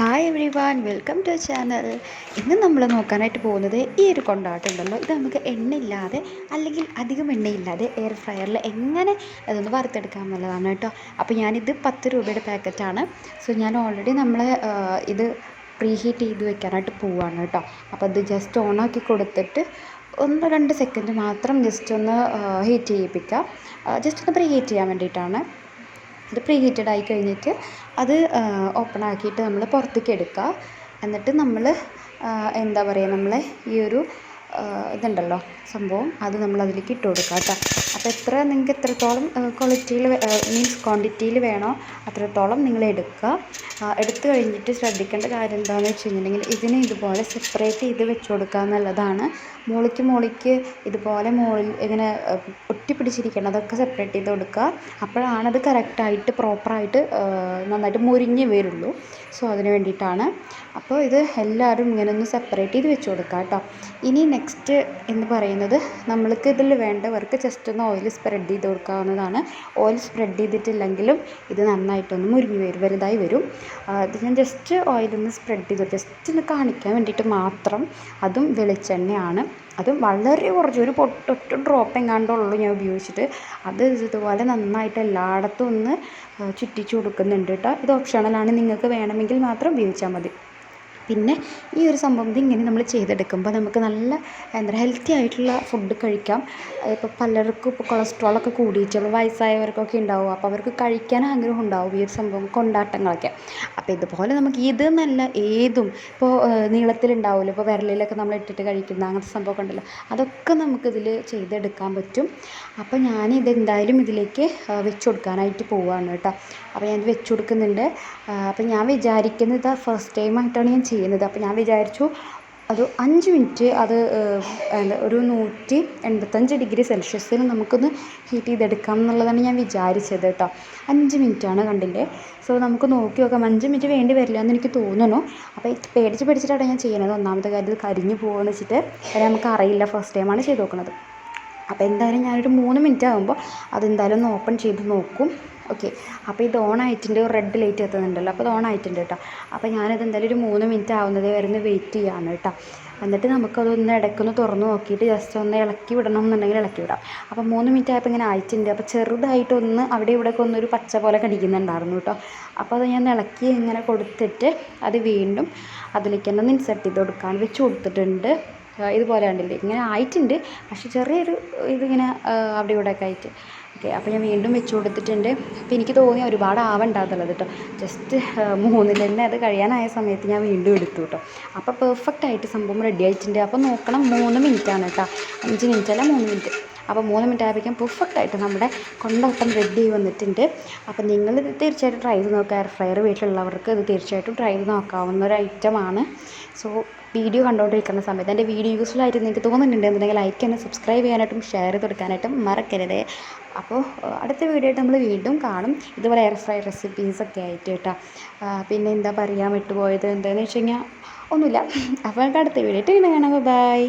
One welcome to channel ഇന്ന് നമ്മൾ നോക്കാനായിട്ട് പോകുന്നത് ഈ ഒരു കൊണ്ടാട്ടം ഉണ്ടല്ലോ ഇത് നമുക്ക് എണ്ണയില്ലാതെ അല്ലെങ്കിൽ അധികം എണ്ണയില്ലാതെ എയർ ഫ്രയറിൽ എങ്ങനെ അതൊന്ന് വറുത്തെടുക്കാം എന്നുള്ളതാണ് കേട്ടോ. അപ്പോൾ ഞാനിത് പത്ത് രൂപയുടെ പാക്കറ്റാണ് സോ ഞാൻ ഓൾറെഡി നമ്മൾ ഇത് പ്രീ ഹീറ്റ് ചെയ്ത് വെക്കാനായിട്ട് പോവുകയാണ് കേട്ടോ. അപ്പോൾ ഇത് ജസ്റ്റ് ഓണാക്കി കൊടുത്തിട്ട് ഒന്ന് രണ്ട് സെക്കൻഡ് മാത്രം ജസ്റ്റ് ഒന്ന് ഹീറ്റ് ചെയ്യിപ്പിക്കുക ജസ്റ്റ് ഒന്ന് പ്രീ ഹീറ്റ് ചെയ്യാൻ വേണ്ടിയിട്ടാണ്. ഇത് പ്രീ ഹീറ്റഡ് ആയി കഴിഞ്ഞിട്ട് അത് ഓപ്പൺ ആക്കിയിട്ട് നമ്മൾ പുറത്തേക്ക് എടുക്കുക. എന്നിട്ട് നമ്മൾ എന്താ പറയുക നമ്മൾ ഈ ഒരു ഇതുണ്ടല്ലോ സംഭവം. അത് നമ്മൾ അതിലേക്ക് ഇട്ട് കൊടുക്കുക കേട്ടോ. അപ്പോൾ എത്ര നിങ്ങൾക്ക് എത്രത്തോളം ക്വാളിറ്റിയിൽ മീൻസ് ക്വാണ്ടിറ്റിയിൽ വേണോ അത്രത്തോളം നിങ്ങൾ എടുക്കുക. എടുത്തു കഴിഞ്ഞിട്ട് ശ്രദ്ധിക്കേണ്ട കാര്യം എന്താണെന്ന് വെച്ച് കഴിഞ്ഞിട്ടുണ്ടെങ്കിൽ ഇതിനെ ഇതുപോലെ സെപ്പറേറ്റ് ചെയ്ത് വെച്ച് കൊടുക്കുക എന്നുള്ളതാണ്. മുകളിലേക്ക് മുകളിലേക്ക് ഇതുപോലെ മുകളിൽ ഇങ്ങനെ ഒട്ടിപ്പിടിച്ചിരിക്കണം അതൊക്കെ സെപ്പറേറ്റ് ചെയ്ത് കൊടുക്കുക. അപ്പോഴാണത് കറക്റ്റായിട്ട് പ്രോപ്പറായിട്ട് നന്നായിട്ട് മുരിഞ്ഞ് വരുള്ളൂ. സോ അതിന് വേണ്ടിയിട്ടാണ്. അപ്പോൾ ഇത് എല്ലാവരും ഇങ്ങനെ ഒന്ന് സെപ്പറേറ്റ് ചെയ്ത് വെച്ച് കൊടുക്കുക കേട്ടോ. ഇനി നെക്സ്റ്റ് എന്ന് പറയുന്നത് നമ്മൾക്ക് ഇതിൽ വേണ്ടവർക്ക് ജസ്റ്റ് ഒന്ന് ഓയിൽ സ്പ്രെഡ് ചെയ്ത് കൊടുക്കാവുന്നതാണ്. ഓയിൽ സ്പ്രെഡ് ചെയ്തിട്ടില്ലെങ്കിലും ഇത് നന്നായിട്ടൊന്ന് മുരിഞ്ഞ് വരും വലുതായി വരും. അത് ഞാൻ ജസ്റ്റ് ഓയിലൊന്ന് സ്പ്രെഡ് ചെയ്ത്. ജസ്റ്റ് ഒന്ന് കാണിക്കാൻ വേണ്ടിയിട്ട് മാത്രം അതും വെളിച്ചെണ്ണയാണ്. അതും വളരെ കുറച്ച് ഒരു പൊട്ടൊറ്റ ഡ്രോപ്പ് എങ്ങാണ്ടുള്ളൂ ഞാൻ ഉപയോഗിച്ചിട്ട്. അത് ഇതുപോലെ നന്നായിട്ട് എല്ലായിടത്തും ഒന്ന് ചുറ്റിച്ചു കൊടുക്കുന്നുണ്ട് കേട്ടോ. ഇത് ഓപ്ഷണലാണ് നിങ്ങൾക്ക് വേണമെങ്കിൽ മാത്രം ഉപയോഗിച്ചാൽ മതി. പിന്നെ ഈ ഒരു സംഭവം ഇങ്ങനെ നമ്മൾ ചെയ്തെടുക്കുമ്പോൾ നമുക്ക് നല്ല എന്താ പറയുക ഹെൽത്തി ആയിട്ടുള്ള ഫുഡ് കഴിക്കാം. ഇപ്പോൾ പലർക്കും ഇപ്പോൾ കൊളസ്ട്രോളൊക്കെ കൂടിയിട്ട് വയസ്സായവർക്കൊക്കെ ഉണ്ടാവും. അപ്പോൾ അവർക്ക് കഴിക്കാൻ ആഗ്രഹം ഉണ്ടാവും ഈ ഒരു സംഭവം കൊണ്ടാട്ടങ്ങളൊക്കെ. അപ്പോൾ ഇതുപോലെ നമുക്ക് ഇത് നല്ല ഏതും ഇപ്പോൾ നീളത്തിലുണ്ടാവുമല്ലോ. ഇപ്പോൾ വിരലിലൊക്കെ നമ്മൾ ഇട്ടിട്ട് കഴിക്കുന്ന അങ്ങനത്തെ സംഭവമൊക്കെ ഉണ്ടല്ലോ. അതൊക്കെ നമുക്കിതിൽ ചെയ്തെടുക്കാൻ പറ്റും. അപ്പോൾ ഞാനിത് എന്തായാലും ഇതിലേക്ക് വെച്ച് കൊടുക്കാനായിട്ട് പോവുകയാണ് കേട്ടോ. അപ്പോൾ ഞാനിത് വെച്ച് കൊടുക്കുന്നുണ്ട്. അപ്പോൾ ഞാൻ വിചാരിക്കുന്നത് ഫസ്റ്റ് ടൈം ആയിട്ടാണ് ഞാൻ ചെയ്യുന്നത് അപ്പോൾ ഞാൻ വിചാരിച്ചു അത് അഞ്ച് മിനിറ്റ് അത് ഒരു നൂറ്റി എൺപത്തഞ്ച് ഡിഗ്രി സെൽഷ്യസിൽ നമുക്കൊന്ന് ഹീറ്റ് ചെയ്തെടുക്കാം എന്നുള്ളതാണ് ഞാൻ വിചാരിച്ചത് കേട്ടോ. അഞ്ച് മിനിറ്റാണ് കണ്ടില്ലേ? സോ നമുക്ക് നോക്കി നോക്കാം. അഞ്ച് മിനിറ്റ് വേണ്ടി വരില്ല എന്ന് എനിക്ക് തോന്നുന്നു. അപ്പോൾ പേടിച്ച് പേടിച്ചിട്ടാണ് ഞാൻ ചെയ്യുന്നത് ഒന്നാമത്തെ കാര്യം കരിഞ്ഞു പോകുമെന്ന് വെച്ചിട്ട് നമുക്ക് അറിയില്ല. ഫസ്റ്റ് ടൈമാണ് ചെയ്ത് നോക്കുന്നത്. അപ്പോൾ എന്തായാലും ഞാനൊരു മൂന്ന് മിനിറ്റ് ആകുമ്പോൾ അതെന്തായാലും ഒന്ന് ഓപ്പൺ ചെയ്ത് നോക്കും. ഓക്കെ അപ്പോൾ ഇത് ഓൺ ആയിട്ടുണ്ട്. റെഡ് ലൈറ്റ് എത്തുന്നുണ്ടല്ലോ. അപ്പോൾ ഇത് ഓൺ ആയിട്ടുണ്ട് കേട്ടോ അപ്പോൾ ഞാനത് എന്തായാലും ഒരു മൂന്ന് മിനിറ്റ് ആവുന്നതേ വരെ ഒന്ന് വെയിറ്റ് ചെയ്യാണ് കേട്ടോ എന്നിട്ട് നമുക്കതൊന്ന് ഇടയ്ക്കൊന്ന് തുറന്ന് നോക്കിയിട്ട് ജസ്റ്റ് ഒന്ന് ഇളക്കി വിടണം എന്നുണ്ടെങ്കിൽ ഇളക്കി വിടാം. അപ്പോൾ മൂന്ന് മിനിറ്റ് ആയപ്പോൾ ഇങ്ങനെ ആയിട്ടുണ്ട്. അപ്പോൾ ചെറുതായിട്ടൊന്ന് അവിടെ ഇവിടെ ഒക്കെ ഒന്നൊരു പച്ച പോലെ കടിക്കുന്നുണ്ടായിരുന്നു കേട്ടോ അപ്പോൾ അത് ഞാൻ ഇളക്കി ഇങ്ങനെ കൊടുത്തിട്ട് അത് വീണ്ടും അതിലേക്ക് തന്നെ ഒന്ന് ഇൻസെർട്ട് ചെയ്ത് കൊടുക്കാൻ വെച്ച് കൊടുത്തിട്ടുണ്ട്. ഇതുപോലെ കണ്ടില്ലേ? ഇങ്ങനെ ആയിട്ടുണ്ട്. പക്ഷേ ചെറിയൊരു ഇതിങ്ങനെ അവിടെ ഇവിടെ ഒക്കെ ആയിട്ട്. ഓക്കെ അപ്പോൾ ഞാൻ വീണ്ടും വെച്ച് കൊടുത്തിട്ടുണ്ട്. അപ്പോൾ എനിക്ക് തോന്നി ഒരുപാട് ആവണ്ടാന്നുള്ളത് കേട്ടോ. ജസ്റ്റ് മൂന്നിൽ തന്നെ അത് കഴിയാനായ സമയത്ത് ഞാൻ വീണ്ടും എടുത്തു കേട്ടോ. അപ്പോൾ പെർഫെക്റ്റ് ആയിട്ട് സംഭവം റെഡി ആയിട്ടുണ്ട്. അപ്പോൾ നോക്കണം മൂന്ന് മിനിറ്റാണ് കേട്ടോ. അഞ്ച് മിനിറ്റ് അല്ല മൂന്ന് മിനിറ്റ് അപ്പോൾ മൂന്ന് മിനിറ്റ് ആയപ്പോഴേക്കും പെർഫെക്റ്റ് ആയിട്ട് നമ്മുടെ കൊണ്ടോട്ടം റെഡി വന്നിട്ടുണ്ട്. അപ്പോൾ നിങ്ങൾ ഇത് തീർച്ചയായിട്ടും ട്രൈ ചെയ്ത് നോക്കുക എയർ ഫ്രയർ വീട്ടിലുള്ളവർക്ക് ഇത് തീർച്ചയായിട്ടും ട്രൈ ചെയ്ത് നോക്കാവുന്ന ഒരു ഐറ്റമാണ് സോ വീഡിയോ കണ്ടുകൊണ്ടിരിക്കുന്ന സമയത്ത് എന്റെ വീഡിയോ യൂസ്ഫുൾ ആയിട്ട് നിങ്ങൾക്ക് തോന്നുന്നുണ്ടെങ്കിൽ ലൈക്ക് ചെയ്യാനും സബ്സ്ക്രൈബ് ചെയ്യാനായിട്ടും ഷെയർ ചെയ്ത് കൊടുക്കാനായിട്ടും മറക്കരുത്. അപ്പോൾ അടുത്ത വീഡിയോ ആയിട്ട് നമ്മൾ വീണ്ടും കാണും. ഇതുപോലെ എയർ ഫ്രൈ റെസിപ്പീസൊക്കെ ആയിട്ട് കേട്ടോ. പിന്നെ എന്താ പറയുക വിട്ടുപോയത്? എന്താണെന്ന് വെച്ച് കഴിഞ്ഞാൽ ഒന്നുമില്ല. അപ്പോൾ അടുത്ത വീഡിയോ ആയിട്ട് വീണ്ടും കാണാം. ബൈ